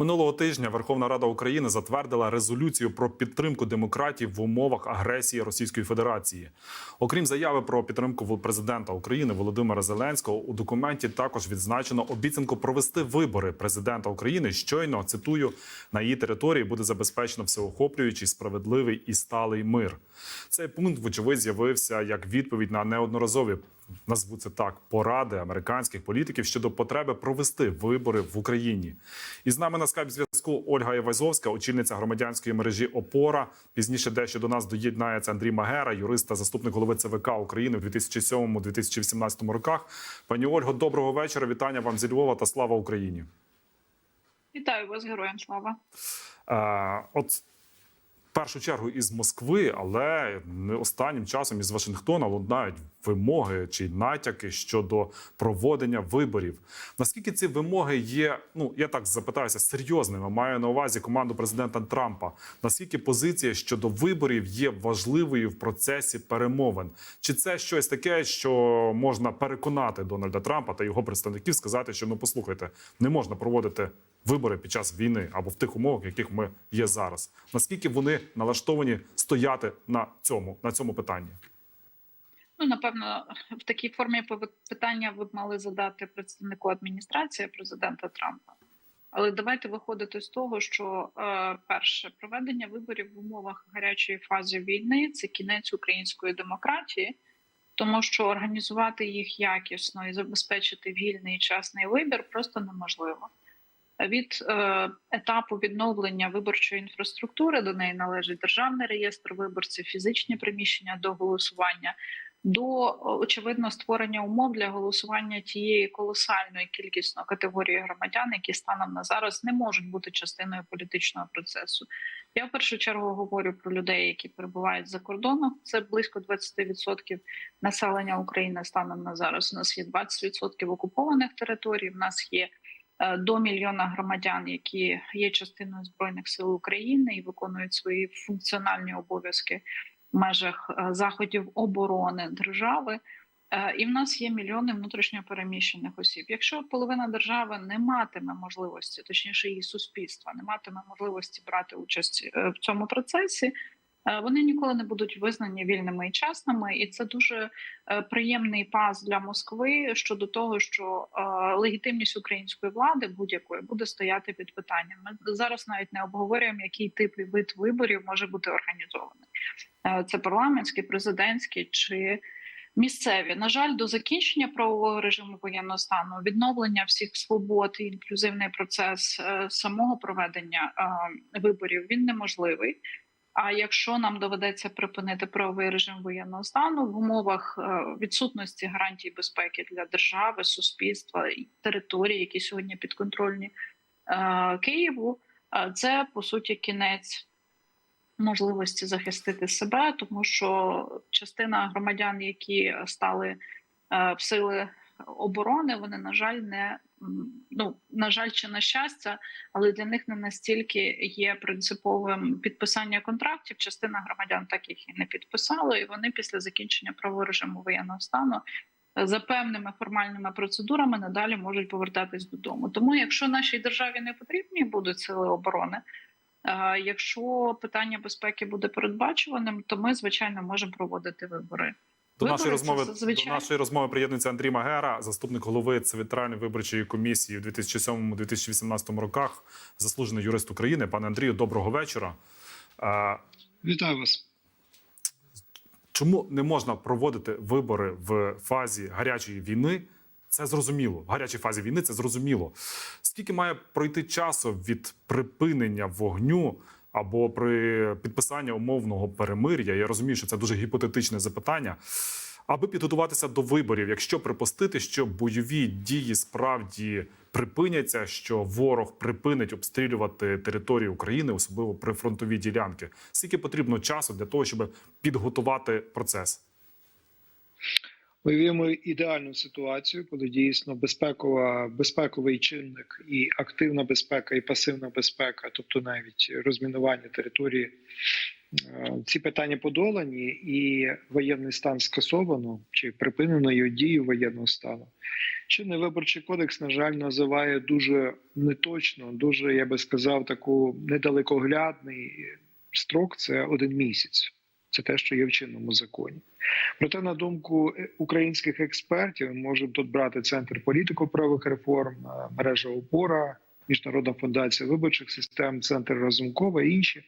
Минулого тижня Верховна Рада України затвердила резолюцію про підтримку демократії в умовах агресії Російської Федерації. Окрім заяви про підтримку президента України Володимира Зеленського, у документі також відзначено обіцянку провести вибори президента України. Щойно цитую на її території буде забезпечено всеохоплюючий, справедливий і сталий мир. Цей пункт, вочевидь, з'явився як відповідь на неодноразові назву це так поради американських політиків щодо потреби провести вибори в Україні. І з нами на скайп зв'язку Ольга Євазовська, очільниця громадянської мережі ОПОРА. Пізніше дещо до нас доєднається Андрій Магера, юрист та заступник голови ЦВК України в 2007-2018 роках. Пані Ольго, доброго вечора. Вітання вам зі Львова та слава Україні. Вітаю вас, героям слава. Е, от першу чергу із Москви, але останнім часом із Вашингтона лунають вимоги чи натяки щодо проводення виборів. Наскільки ці вимоги є? Ну я так запитаюся серйозними. Маю на увазі команду президента Трампа. Наскільки позиція щодо виборів є важливою в процесі перемовин? Чи це щось таке, що можна переконати Дональда Трампа та його представників сказати, що ну послухайте, не можна проводити вибори під час війни або в тих умовах, в яких ми є зараз. Наскільки вони налаштовані стояти на цьому на цьому питанні? Ну напевно, в такій формі питання ви б мали задати представнику адміністрації президента Трампа. Але давайте виходити з того, що е, перше проведення виборів в умовах гарячої фази війни це кінець української демократії, тому що організувати їх якісно і забезпечити вільний і чесний вибір просто неможливо від е, етапу відновлення виборчої інфраструктури до неї належить державний реєстр виборців, фізичні приміщення до голосування. До очевидно створення умов для голосування тієї колосальної кількісної категорії громадян, які станом на зараз не можуть бути частиною політичного процесу. Я в першу чергу говорю про людей, які перебувають за кордоном. Це близько 20% населення України станом на зараз. У нас є 20% окупованих територій. У нас є Е, до мільйона громадян, які є частиною збройних сил України і виконують свої функціональні обов'язки в межах е, заходів оборони держави. Е, і в нас є мільйони внутрішньопереміщених осіб. Якщо половина держави не матиме можливості, точніше її суспільства, не матиме можливості брати участь в цьому процесі, Е, вони ніколи не будуть визнані вільними і чесними, і це дуже е, приємний пас для Москви щодо того, що е, легітимність української влади будь-якої буде стояти під питанням. Ми зараз навіть не обговорюємо, який тип і вид виборів може бути організований. Це парламентський, президентський чи місцеві. На жаль, до закінчення правового режиму воєнного стану відновлення всіх свобод і інклюзивний процес самого проведення виборів він неможливий. А якщо нам доведеться припинити правовий режим воєнного стану в умовах е, відсутності гарантій безпеки для держави, суспільства і території, які сьогодні підконтрольні е, Києву, е, це по суті кінець можливості захистити себе, тому що частина громадян, які стали в сили оборони, вони на жаль не ну на жаль, чи на щастя, але для них не настільки є принциповим підписання контрактів. Частина громадян так і не підписала, і вони після закінчення правового режиму воєнного стану. За певними формальними процедурами надалі можуть повертатись додому. Тому, якщо нашій державі не потрібні будуть сили оборони, якщо питання безпеки буде передбачуваним, то ми звичайно можемо проводити вибори. До нашої розмови до нашої розмови приєднується Андрій Магера, заступник голови Центральної виборчої комісії в 2007-2018 роках, заслужений юрист України. Пане Андрію, доброго вечора. Вітаю вас. Чому не можна проводити вибори в фазі гарячої війни? Це зрозуміло. В гарячій фазі війни це зрозуміло. Скільки має пройти часу від припинення вогню? Або при підписанні умовного перемир'я. Я розумію, що це дуже гіпотетичне запитання. Аби підготуватися до виборів, якщо припустити, що бойові дії справді припиняться, що ворог припинить обстрілювати територію України, особливо при фронтовій ділянки, скільки потрібно часу для того, щоб підготувати процес? Уявімо ідеальну ситуацію, коли дійсно безпекова безпековий чинник і активна безпека, і пасивна безпека, тобто навіть розмінування території е, ці питання подолані, і воєнний стан скасовано чи припинено його дію воєнного стану. Чинний виборчий кодекс, на жаль, називає дуже неточно, дуже я би сказав, таку недалекоглядний строк це один місяць. Це те, що є в чинному законі. Проте, на думку е, українських експертів, може тут брати центр політико-правих реформ, е, мережа опора, міжнародна фундація виборчих систем, центр Разумкова і інші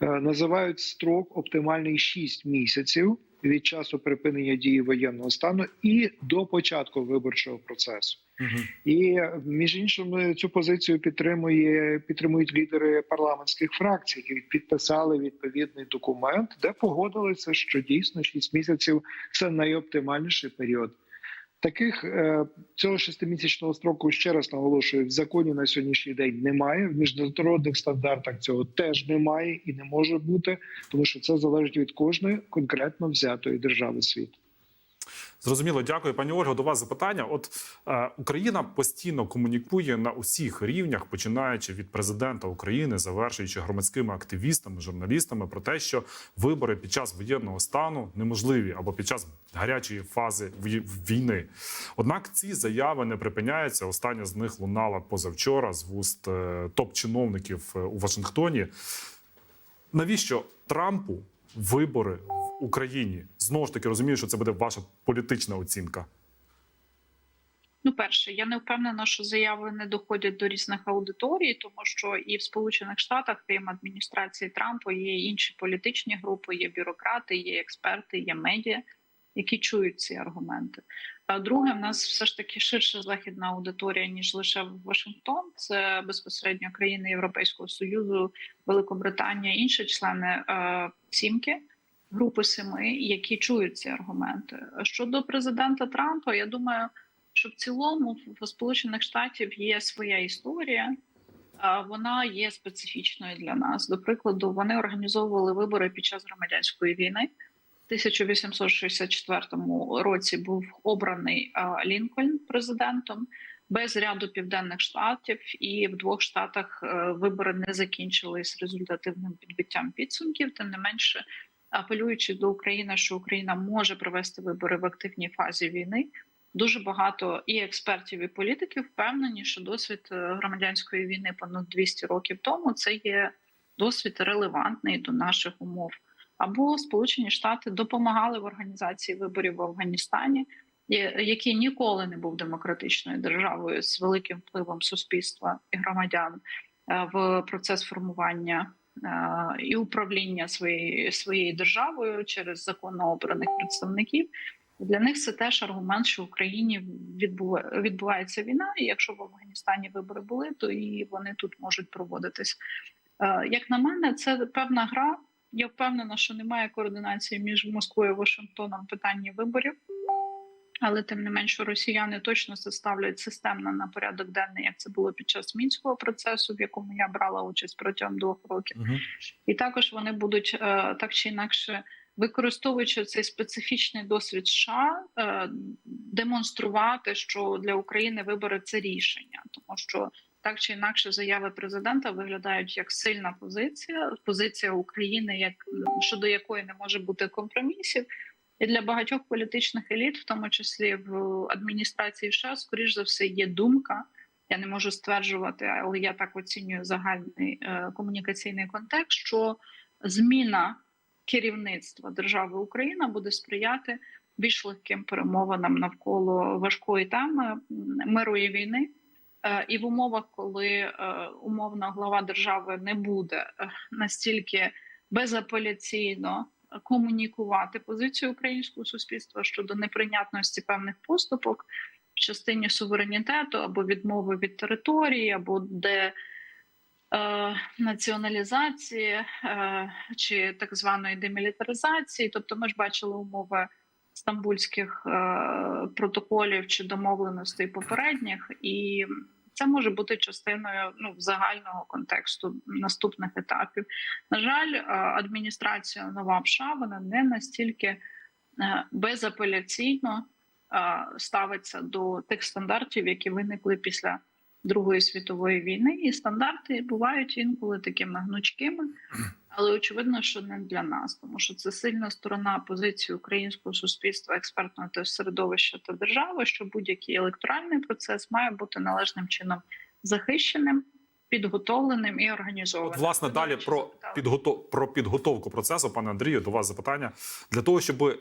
е, називають строк оптимальний 6 місяців від часу припинення дії воєнного стану і до початку виборчого процесу. Мгм. І між іншим цю позицію підтримує підтримують лідери парламентських фракцій, які підписали відповідний документ, де погодилися, що дійсно 6 місяців це найоптимальніший період. Таких е, цього шестимісячного строку ще раз наголошую в законі на сьогоднішній день немає. В міжнародних стандартах цього теж немає і не може бути, тому що це залежить від кожної конкретно взятої держави світу. Зрозуміло, дякую, пані Ольго. До вас запитання. От е, Україна постійно комунікує на усіх рівнях, починаючи від президента України, завершуючи громадськими активістами, журналістами, про те, що вибори під час воєнного стану неможливі або під час гарячої фази війни. Однак ці заяви не припиняються. Остання з них лунала позавчора з вуст е, топ-чиновників е, у Вашингтоні. Навіщо Трампу вибори в Україні? Знову ж таки розумію, що це буде ваша політична оцінка. Ну, перше, я не впевнена, що заяви не доходять до різних аудиторій, тому що і в Сполучених Штатах, крім адміністрації Трампа, є інші політичні групи, є бюрократи, є експерти, є медіа, які чують ці аргументи. А друге, в нас все ж таки ширша західна аудиторія ніж лише Вашингтон. Це безпосередньо країни Європейського союзу, Великобританія, інші члени е, сімки. Групи семи, які чують ці аргументи щодо президента Трампа, я думаю, що в цілому в Сполучених Штатів є своя історія, вона є специфічною для нас. До прикладу, вони організовували вибори під час громадянської війни. В 1864 році був обраний Лінкольн президентом без ряду південних штатів, і в двох штатах е, вибори не закінчились результативним підбиттям підсумків. Тим не менше, апелюючи до України, що Україна може провести вибори в активній фазі війни. Дуже багато і експертів, і політиків впевнені, що досвід е, громадянської війни понад 200 років тому це є досвід релевантний до наших умов. Або Сполучені Штати допомагали в організації виборів в Афганістані, який ніколи не був демократичною державою з великим впливом суспільства і громадян е, в процес формування е, і управління своєю своєю державою через законно обраних представників. Для них це теж аргумент, що в Україні відбува- відбувається війна, і якщо в Афганістані вибори були, то і вони тут можуть проводитись. Е, Як на мене, це певна гра. Я впевнена, що немає координації між Москвою і Вашингтоном в питанні виборів. Але тим не менше, росіяни точно це ставлять системно на порядок денний, як це було під час мінського процесу, в якому я брала участь протягом двох років. І також вони будуть е, так чи інакше, використовуючи цей специфічний досвід США, е, демонструвати, що для України вибори це рішення, тому що так чи інакше заяви президента виглядають як сильна позиція, позиція України, як щодо якої не може бути компромісів. І для багатьох політичних еліт, в тому числі в адміністрації США, скоріш за все, є думка. Я не можу стверджувати, але я так оцінюю загальний е, комунікаційний контекст, що зміна керівництва держави Україна буде сприяти більш легким перемовинам навколо важкої теми миру і війни. Е, І в умовах, коли е, умовно глава держави не буде е, настільки безапеляційно комунікувати позицію українського суспільства щодо неприйнятності певних поступок в частині суверенітету або відмови від території, або де націоналізації чи так званої демілітаризації. Тобто, ми ж бачили умови стамбульських е, протоколів чи домовленостей попередніх, і це може бути частиною ну, загального контексту наступних етапів. На жаль, е, адміністрація нова в США вона не настільки е, безапеляційно ставиться до тих стандартів, які виникли після Другої світової війни, і стандарти бувають інколи такими гнучкими, Але очевидно, що не для нас, тому що це сильна сторона позиції українського суспільства, експертного та середовища та держави, що будь-який електоральний процес має бути належним чином захищеним, підготовленим і організованим. От, власне, далі про запитали. підготов... про підготовку процесу, пане Андрію, до вас запитання для того, щоб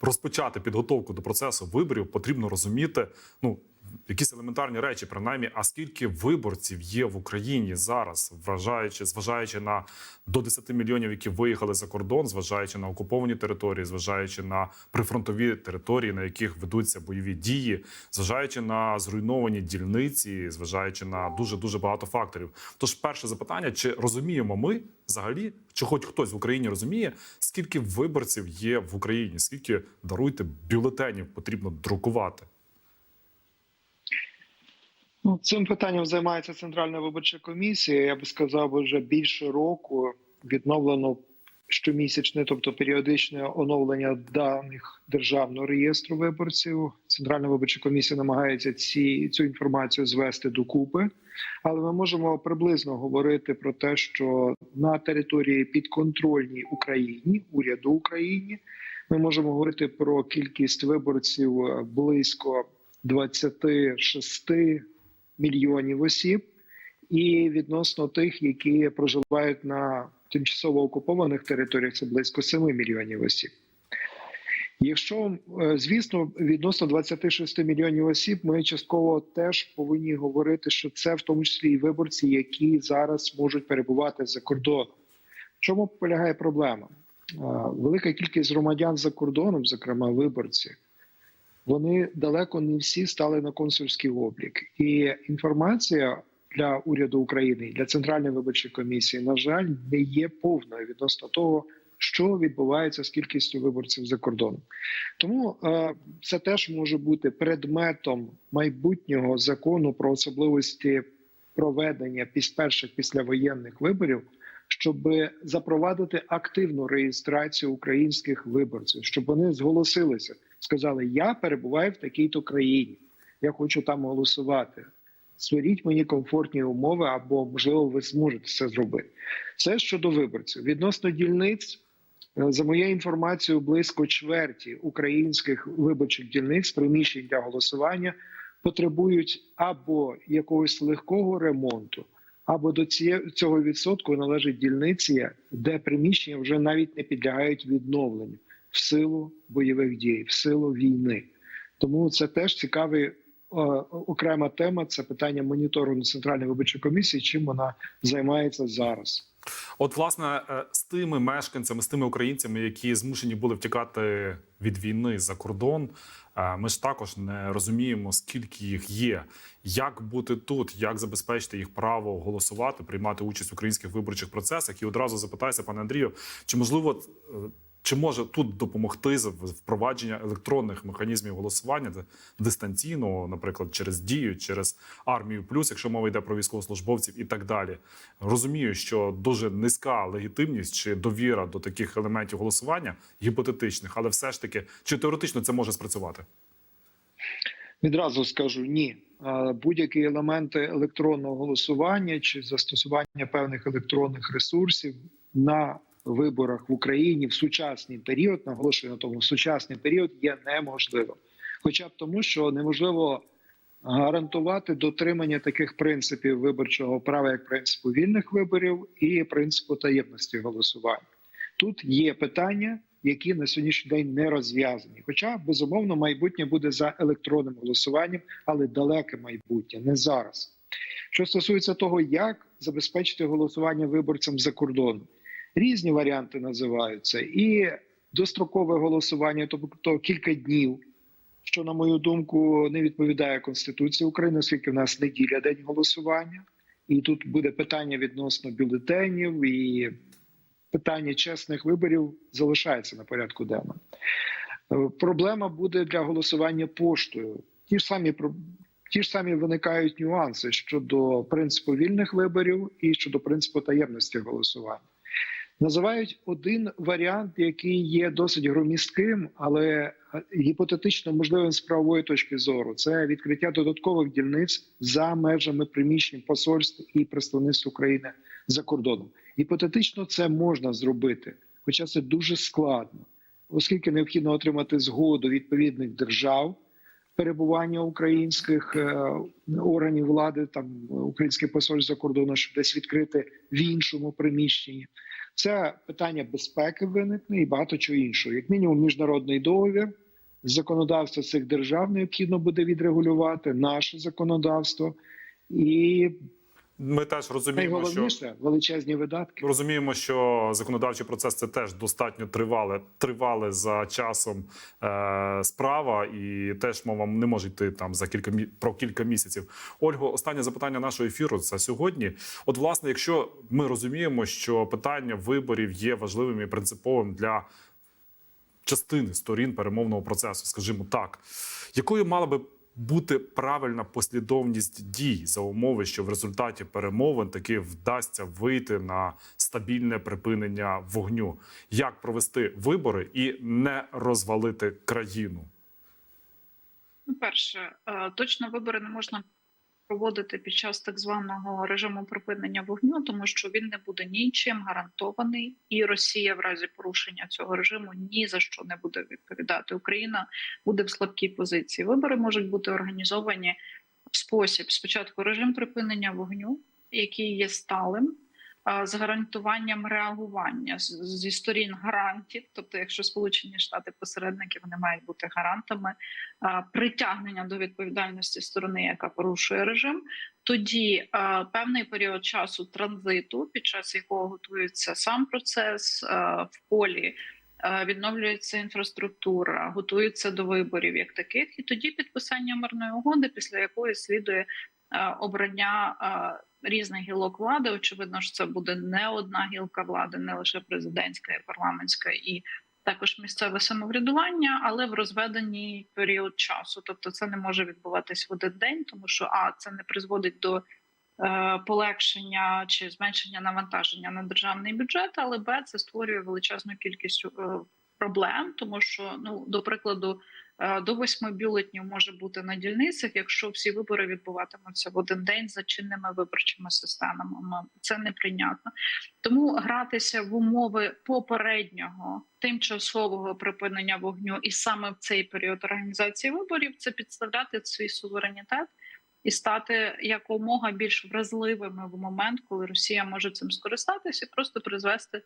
розпочати підготовку до процесу виборів, потрібно розуміти ну якісь елементарні речі, принаймні, а скільки виборців є в Україні зараз, вважаючи, зважаючи на до 10 мільйонів, які виїхали за кордон, зважаючи на окуповані території, зважаючи на прифронтові території, на яких ведуться бойові дії, зважаючи на зруйновані дільниці, зважаючи на дуже дуже багато факторів. Тож, перше запитання: чи розуміємо ми взагалі, чи хоч хтось в Україні розуміє, скільки виборців є в Україні, скільки даруйте бюлетенів потрібно друкувати? Ну, цим питанням займається Центральна виборча комісія. Я би сказав, вже більше року відновлено щомісячне, тобто періодичне оновлення даних державного реєстру виборців. Центральна виборча комісія намагається ці цю інформацію звести докупи, але ми можемо приблизно говорити про те, що на території підконтрольній Україні, уряду України, ми можемо говорити про кількість виборців е, близько 26 мільйонів осіб, і відносно тих, які проживають на тимчасово окупованих територіях, це близько 7 мільйонів осіб. Якщо е, звісно, відносно 26 мільйонів осіб, ми частково теж повинні говорити, що це в тому числі і виборці, які зараз можуть перебувати за кордоном. В чому полягає проблема? Е, Велика кількість громадян за кордоном, зокрема виборці, вони далеко не всі стали на консульський облік, і інформація для уряду України і для центральної виборчої комісії, на жаль, не є повною відносно того, що відбувається з кількістю виборців за кордоном. Тому е, це теж може бути предметом майбутнього закону про особливості проведення піс перших післявоєнних виборів. Щоб запровадити активну реєстрацію українських виборців, щоб вони зголосилися, сказали: Я перебуваю в такій-то країні, я хочу там голосувати. Створіть мені комфортні умови, або можливо, ви зможете це зробити. Це щодо виборців. Відносно дільниць, е, за моєю інформацією, близько чверті українських виборчих дільниць приміщень для голосування потребують або якогось легкого ремонту, або до цього відсотку належить дільниці, де приміщення вже навіть не підлягають відновленню в силу бойових дій, в силу війни. Тому це теж цікавий е, окрема тема. Це питання моніторингу Центральної виборчої комісії. Чим вона займається зараз? От, власне, е, з тими мешканцями, з тими українцями, які змушені були втікати від війни за кордон, е, ми ж також не розуміємо, скільки їх є. Як бути тут, як забезпечити їх право голосувати, приймати участь в українських виборчих процесах? І одразу запитаюся, пане Андрію, чи можливо чи може тут допомогти впровадження електронних механізмів голосування дистанційного, наприклад, через дію, через армію плюс, якщо мова йде про військовослужбовців і так далі? Розумію, що дуже низька легітимність чи довіра до таких елементів голосування гіпотетичних, але все ж таки, чи теоретично це може спрацювати? Відразу скажу ні. Будь-які елементи електронного голосування чи застосування певних електронних ресурсів на виборах в Україні в сучасний період, наголошую на тому, в сучасний період є неможливим. Хоча б тому, що неможливо гарантувати дотримання таких принципів виборчого права, як принципу вільних виборів і принципу таємності голосування. Тут є питання, які на сьогоднішній день не розв'язані. Хоча безумовно майбутнє буде за електронним голосуванням, але далеке майбутнє, не зараз. Що стосується того, як забезпечити голосування виборцям за кордоном, різні варіанти називаються, і дострокове голосування, тобто кілька днів, що, на мою думку, не відповідає Конституції України, оскільки в нас неділя день голосування, і тут буде питання відносно бюлетенів і питання чесних виборів залишається на порядку денному. Е, Проблема буде для голосування поштою. Ті ж самі ті ж самі виникають нюанси щодо принципу вільних виборів і щодо принципу таємності голосування. Називають один варіант, який є досить громістким, але гіпотетично можливим з правової точки зору. Це відкриття додаткових дільниць за межами приміщень посольств і представництв України за кордоном. Гіпотетично це можна зробити, хоча це дуже складно, оскільки необхідно отримати згоду відповідних держав. Перебування українських е, органів влади, там українське посольство за кордону, щоб десь відкрити в іншому приміщенні. Це питання безпеки виникне і багато чого іншого. Як мінімум, міжнародний договір, законодавство цих держав необхідно буде відрегулювати, наше законодавство, і Ми теж розуміємо, що величезні видатки. розуміємо, що законодавчий процес це теж достатньо тривале, тривале за часом е, справа, і теж мова не може йти там за кілька мі- про кілька місяців. Ольго, останнє запитання нашого ефіру це сьогодні. От, власне, якщо ми розуміємо, що питання виборів є важливим і принциповим для частини сторін перемовного процесу, скажімо так, якою мала би бути правильна послідовність дій за умови, що в результаті перемовин таки вдасться вийти на стабільне припинення вогню, як провести вибори і не розвалити країну? Ну, перше, е, точно вибори не можна проводити під час так званого режиму припинення вогню, тому що він не буде нічим гарантований, і Росія в разі порушення цього режиму ні за що не буде відповідати. Україна буде в слабкій позиції. Вибори можуть бути організовані в спосіб: спочатку режим припинення вогню, який є сталим. З гарантуванням реагування зі сторін гарантів, тобто, якщо Сполучені Штати посередники, вони мають бути гарантами притягнення до відповідальності сторони, яка порушує режим, тоді певний період часу транзиту, під час якого готується сам процес в полі. Відновлюється інфраструктура, готується до виборів як таких, і тоді підписання мирної угоди, після якої слідує обрання різних гілок влади. Очевидно, що це буде не одна гілка влади, не лише президентська і парламентська, і також місцеве самоврядування, але в розведеній період часу. Тобто, це не може відбуватись в один день, тому що а це не призводить до е, полегшення чи зменшення навантаження на державний бюджет, але б це створює величезну кількість е, проблем, тому що ну до прикладу. Е, До восьми бюлетнів може бути на дільницях, якщо всі вибори відбуватимуться в один день за чинними виборчими системами. Це неприйнятно. Тому гратися в умови попереднього тимчасового припинення вогню, і саме в цей період організації виборів це підставляти свій суверенітет і стати якомога більш вразливими в момент, коли Росія може цим скористатися, і просто призвести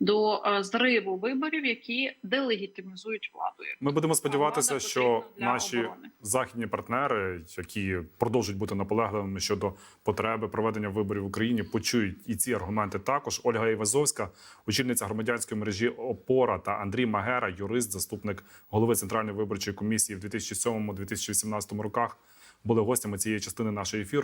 до е, зриву виборів, які делегітимізують владу. Ми будемо сподіватися, влада що наші оборони. західні західні партнери, які продовжують бути наполегливими щодо потреби проведення виборів в Україні, почують і ці аргументи також. Ольга Івазовська, очільниця громадянської мережі ОПОРА та Андрій Магера, юрист, заступник голови центральної виборчої комісії в 2007-2018 роках, були гостями цієї частини нашого ефіру.